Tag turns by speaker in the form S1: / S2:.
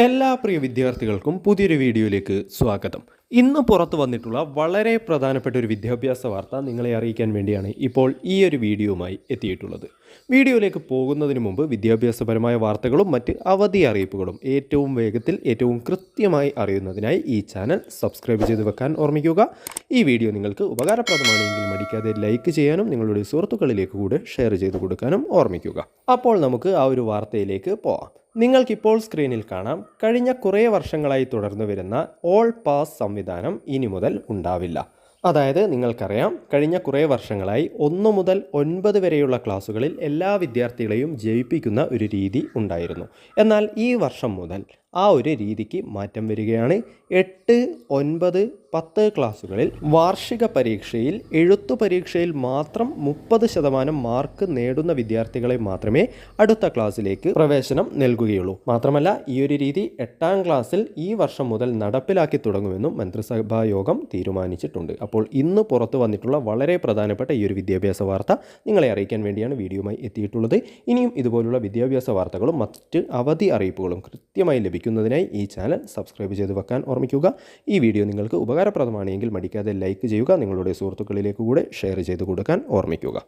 S1: എല്ലാ പ്രിയ വിദ്യാർത്ഥികൾക്കും പുതിയൊരു വീഡിയോയിലേക്ക് സ്വാഗതം. ഇന്ന് പുറത്തു വന്നിട്ടുള്ള വളരെ പ്രധാനപ്പെട്ട ഒരു വിദ്യാഭ്യാസ വാർത്ത നിങ്ങളെ അറിയിക്കാൻ വേണ്ടിയാണ് ഇപ്പോൾ ഈ ഒരു വീഡിയോയുമായി എത്തിയിട്ടുള്ളത്. വീഡിയോയിലേക്ക് പോകുന്നതിന് മുമ്പ് വിദ്യാഭ്യാസപരമായ വാർത്തകളും മറ്റ് അവധി അറിയിപ്പുകളും ഏറ്റവും വേഗത്തിൽ ഏറ്റവും കൃത്യമായി അറിയുന്നതിനായി ഈ ചാനൽ സബ്സ്ക്രൈബ് ചെയ്ത് വെക്കാൻ ഓർമ്മിക്കുക. ഈ വീഡിയോ നിങ്ങൾക്ക് ഉപകാരപ്രദമാണെങ്കിൽ മടിക്കാതെ ലൈക്ക് ചെയ്യാനും നിങ്ങളുടെ സുഹൃത്തുക്കളിലേക്ക് കൂടെ ഷെയർ ചെയ്ത് കൊടുക്കാനും ഓർമ്മിക്കുക. അപ്പോൾ നമുക്ക് ആ ഒരു വാർത്തയിലേക്ക് പോവാം. നിങ്ങൾക്കിപ്പോൾ സ്ക്രീനിൽ കാണാം. കഴിഞ്ഞ കുറേ വർഷങ്ങളായി തുടർന്നു വരുന്ന ഓൾ പാസ് സംവിധാനം ഇനി മുതൽ ഉണ്ടാവില്ല. അതായത് നിങ്ങൾക്കറിയാം കഴിഞ്ഞ കുറേ വർഷങ്ങളായി ഒന്ന് മുതൽ ഒൻപത് വരെയുള്ള ക്ലാസ്സുകളിൽ എല്ലാ വിദ്യാർത്ഥികളെയും ജയിപ്പിക്കുന്ന ഒരു രീതി ഉണ്ടായിരുന്നു. എന്നാൽ ഈ വർഷം മുതൽ ആ ഒരു രീതിക്ക് മാറ്റം വരികയാണ്. എട്ട് ഒൻപത് പത്ത് ക്ലാസ്സുകളിൽ വാർഷിക പരീക്ഷയിൽ എഴുത്തു പരീക്ഷയിൽ മാത്രം മുപ്പത് ശതമാനം മാർക്ക് നേടുന്ന വിദ്യാർത്ഥികളെ മാത്രമേ അടുത്ത ക്ലാസ്സിലേക്ക് പ്രവേശനം നൽകുകയുള്ളൂ. മാത്രമല്ല ഈ ഒരു രീതി എട്ടാം ക്ലാസ്സിൽ ഈ വർഷം മുതൽ നടപ്പിലാക്കി തുടങ്ങുമെന്നും മന്ത്രിസഭാ യോഗം തീരുമാനിച്ചിട്ടുണ്ട്. അപ്പോൾ ഇന്ന് പുറത്തു വന്നിട്ടുള്ള വളരെ പ്രധാനപ്പെട്ട ഈ ഒരു വിദ്യാഭ്യാസ വാർത്ത നിങ്ങളെ അറിയിക്കാൻ വേണ്ടിയാണ് വീഡിയോയുമായി എത്തിയിട്ടുള്ളത്. ഇനിയും ഇതുപോലുള്ള വിദ്യാഭ്യാസ വാർത്തകളും മറ്റ് അവധി അറിയിപ്പുകളും കൃത്യമായി ലഭിക്കുന്നതിനായി ഈ ചാനൽ സബ്സ്ക്രൈബ് ചെയ്ത് വെക്കാൻ ഓർമ്മിക്കുക. ഈ വീഡിയോ നിങ്ങൾക്ക് ഉപകാരപ്രദമാണെങ്കിൽ മടിക്കാതെ ലൈക്ക് ചെയ്യുക നിങ്ങളുടെ സുഹൃത്തുക്കളിലേക്ക് കൂടെ ഷെയർ ചെയ്ത് കൊടുക്കാൻ ഓർമ്മിക്കുക.